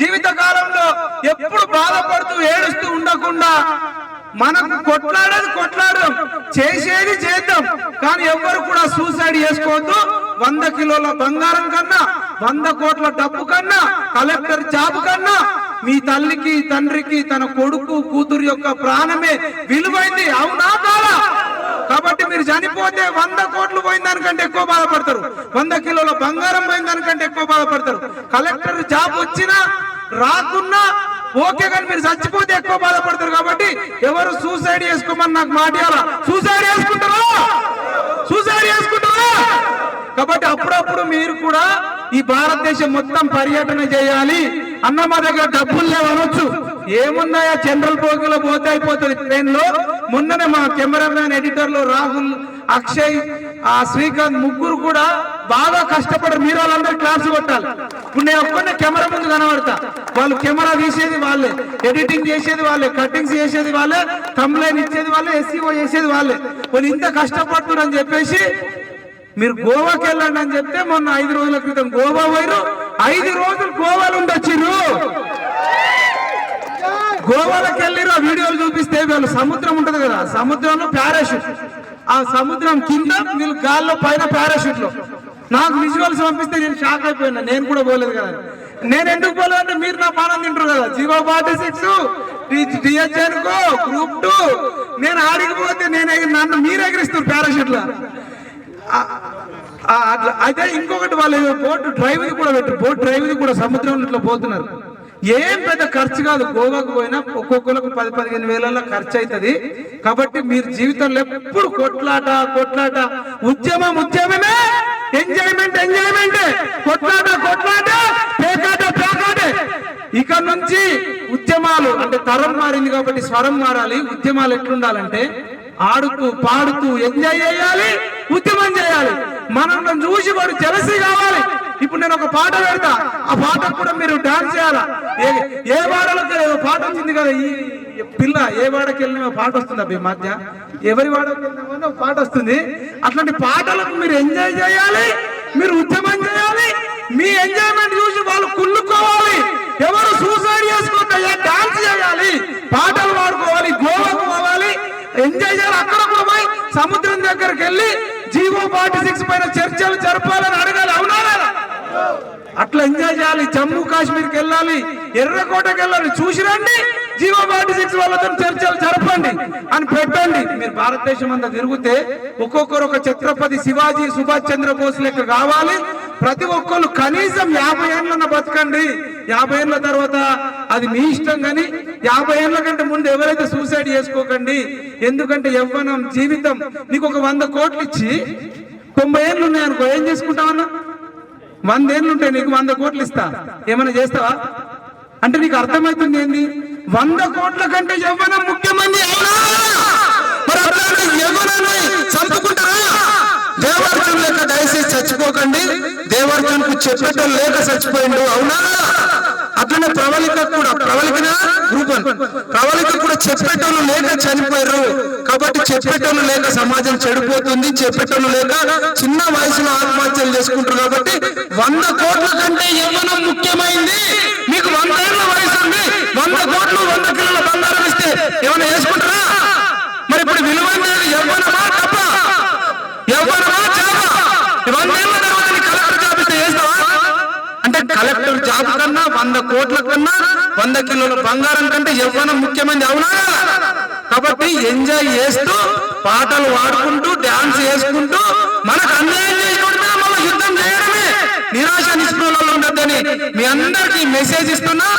జీవిత కాలంలో ఎప్పుడు బాధపడుతూ ఏడుస్తూ ఉండకుండా మనకు కొట్లాడేది కొట్లాడడం చేసేది చేద్దాం. కానీ ఎవ్వరు కూడా సూసైడ్ చేసుకోవద్దు. వంద కిలోల బంగారం కన్నా వంద కోట్ల డబ్బు కన్నా కలెక్టర్ జాబ్ కన్నా మీ తల్లికి తండ్రికి తన కొడుకు కూతురు యొక్క ప్రాణమే విలువైంది. అవునా కాదా? కాబట్టి మీరు చనిపోతే వంద కోట్లు దానికంటే ఎక్కువ బాధపడతారు. వంద కిలోల బంగారం పోయిన దానికంటే ఎక్కువ బాధపడతారు. కలెక్టర్ జాబ్ వచ్చినా రాకున్నా ఓకే కానీ మీరు చచ్చిపోతే ఎక్కువ బాధపడతారు కాబట్టి ఎవరు సూసైడ్ చేసుకోమని నాకు మాట సూసైడ్ చేసుకుంటారా? సూసైడ్ చేసుకుంటారా? కాబట్టి అప్పుడప్పుడు మీరు కూడా ఈ భారతదేశం మొత్తం పర్యటన చేయాలి. అన్న మా దగ్గర డబ్బులు లేవనొచ్చు ఏమున్నాయా? జనరల్ బోగిలో పోతే అయిపోతుంది ట్రైన్లో మొన్ననే మా కెమెరామ్యాన్ ఎడిటర్లు రాహుల్ అక్షయ్ ఆ శ్రీకాంత్ ముగ్గురు కూడా బాగా కష్టపడరు మీరు వాళ్ళందరూ క్లాస్ కొట్టాలి. ఇప్పుడు నేను ఒక్కనే కెమెరా ముందు కనబడతా. వాళ్ళు కెమెరా తీసేది వాళ్ళే. ఎడిటింగ్ చేసేది వాళ్ళే. కటింగ్స్ చేసేది వాళ్ళే. కంప్లైంట్ ఇచ్చేది వాళ్ళే. ఎస్సీఓ చేసేది వాళ్ళే. వాళ్ళు ఇంత కష్టపడుతున్నారు అని చెప్పేసి మీరు గోవాకి వెళ్ళండి అని చెప్తే మొన్న ఐదు రోజుల క్రితం గోవా పోయారు ఐదు రోజులు గోవాలు ఉండొచ్చిర్రు. గోవాలకు వెళ్ళిరు ఆ వీడియోలు చూపిస్తే వీళ్ళు సముద్రం ఉంటది కదా. సముద్రంలో పారాషూట్ ఆ సముద్రం కింద వీళ్ళు గాల్లో పైన పారాషూట్లో నాకు విజువల్స్ పంపిస్తే నేను షాక్ అయిపోయినా. నేను కూడా పోలేదు కదా. నేను ఎందుకు పోలేదు అంటే మీరు నా పానం తింటారు కదా. జీవో పార్టీ సిక్స్ డిహెచ్ఎన్కో గ్రూప్ టూ. నేను ఆడిగిపోతే నేను నన్ను మీరు ఎగిరిస్తారు పారాషూట్లో అట్లా. అయితే ఇంకొకటి వాళ్ళు బోట్ డ్రైవ్ కూడా పెట్టారు. బోట్ డ్రైవ్ కూడా సముద్రంలో ఇట్లా పోతున్నారు. ఏం పెద్ద ఖర్చు కాదు. గోవాకు పోయినా ఒక్కొక్కరికి పది పదిహేను వేలలో ఖర్చు అవుతుంది కాబట్టి మీరు జీవితంలో ఎప్పుడు కొట్లాట కొట్లాట. ఉద్యమం ఉద్యమమే. ఎంజాయ్మెంట్ ఎంజాయ్మెంట్ కొట్లాట కొట్లాట. పేకాట పేకాటే. ఇక నుంచి ఉద్యమాలు అంటే తరం మారింది కాబట్టి స్వరం మారాలి. ఉద్యమాలు ఎట్లుండాలంటే ఆడుతూ పాడుతూ ఎంజాయ్ చేయాలి ఉద్యమం చేయాలి. మనం చూసి వాడు జలసి కావాలి. ఇప్పుడు నేను ఒక పాట పెడతా. ఆ పాట కూడా మీరు డాన్స్ చేయాలా? ఏ ఏ వాడలకు పాట వచ్చింది కదా ఈ పిల్ల ఏ వాడకి వెళ్ళిన పాట వస్తుంది అబ్బాయి ఈ మధ్య. ఎవరి వాడకి వెళ్ళినా పాట వస్తుంది. అట్లాంటి పాటలకు మీరు ఎంజాయ్ చేయాలి మీరు ఉద్యమం చేయాలి మీ ఎంజాయ్మెంట్ చూసి వాళ్ళు కుళ్ళుకోవాలి. ఎవరు సూసైడ్ చేసుకోవద్దు డాన్స్ చేయాలి పాటలు పాడుకోవాలి గోవాకు పోవాలి ఎంజాయ్ చేయాలి అక్కడ కూడా పోయి సముద్రం దగ్గరికి వెళ్ళి జీవో ఫార్టీ సిక్స్ పైన చర్చలు జరపాలని అడగాలి అవునా లేదా? అట్లా ఎంజాయ్ చేయాలి. జమ్మూ కాశ్మీర్కి వెళ్ళాలి ఎర్రకోటకి వెళ్ళాలి చూసి రండి జీవో ఫార్టీ సిక్స్ వాళ్ళతో చర్చలు జరపండి అని పెట్టండి. మీరు భారతదేశం అంతా తిరిగితే ఒక్కొక్కరు ఒక ఛత్రపతి శివాజీ సుభాష్ చంద్రబోస్ లెక్క కావాలి. ప్రతి ఒక్కరు కనీసం యాభై ఏళ్ళన్న బతకండి. యాభై ఏళ్ళ తర్వాత అది మీ ఇష్టం కానీ యాభై ఏళ్ళ కంటే ముందు ఎవరైతే సూసైడ్ చేసుకోకండి ఎందుకంటే యవ్వనం జీవితం నీకు ఒక వంద కోట్లు ఇచ్చి తొంభై ఏళ్ళు ఉన్నాయనుకో ఏం చేసుకుంటావన్నా? వంద ఏళ్ళు ఉంటాయి నీకు వంద కోట్లు ఇస్తా. ఏమైనా చేస్తావా? అంటే నీకు అర్థమవుతుంది ఏంది? వంద కోట్ల కంటే యవ్వనం ముఖ్యమంది అవునా? చంపుకుంటారా? దేవర్జన్ లేక దయచేసి చచ్చిపోకండి. దేవర్జన్కు చెప్పేటోళ్ళు లేక చచ్చిపోయిండు అవునా? అట్లనే ప్రవళిక కూడా ప్రవళికన? రూపం. ప్రవళిక కూడా చెప్పేటోళ్ళు లేక చనిపోయారు. కాబట్టి చెప్పేటోళ్ళు లేక సమాజం చెడిపోతుంది చెప్పేటోళ్ళు లేక చిన్న వయసులో ఆత్మహత్యలు చేసుకుంటారు కాబట్టి వంద కోట్ల కంటే యవ్వనం ముఖ్యమైన మీకు వంద ఏళ్ళ వయసు ఉంది వంద కోట్లు వంద కిలోల బంగారం ఇస్తే ఏమైనా వేసుకుంటారా మరి ఇప్పుడు విలువైనది యవ్వనమా తప్ప యవ్వనమా చేప వందేళ్ళ తర్వాత నీ కలెక్టర్ జాబ్ ఇస్తే చేస్తావా అంటే కలెక్టర్ జాబ్ కన్నా వంద కోట్ల కన్నా వంద కిలోల బంగారం కంటే యవ్వనం ముఖ్యమంది అవునా? కాబట్టి ఎంజాయ్ చేస్తూ పాటలు పాడుకుంటూ డాన్స్ చేసుకుంటూ మనకు అన్యాయం చేయకుండా మనం మళ్ళీ యుద్ధం చేయడమే. నిరాశ నిస్పృహలలో ఉండద్దని మీ అందరికీ మెసేజ్ ఇస్తున్నా.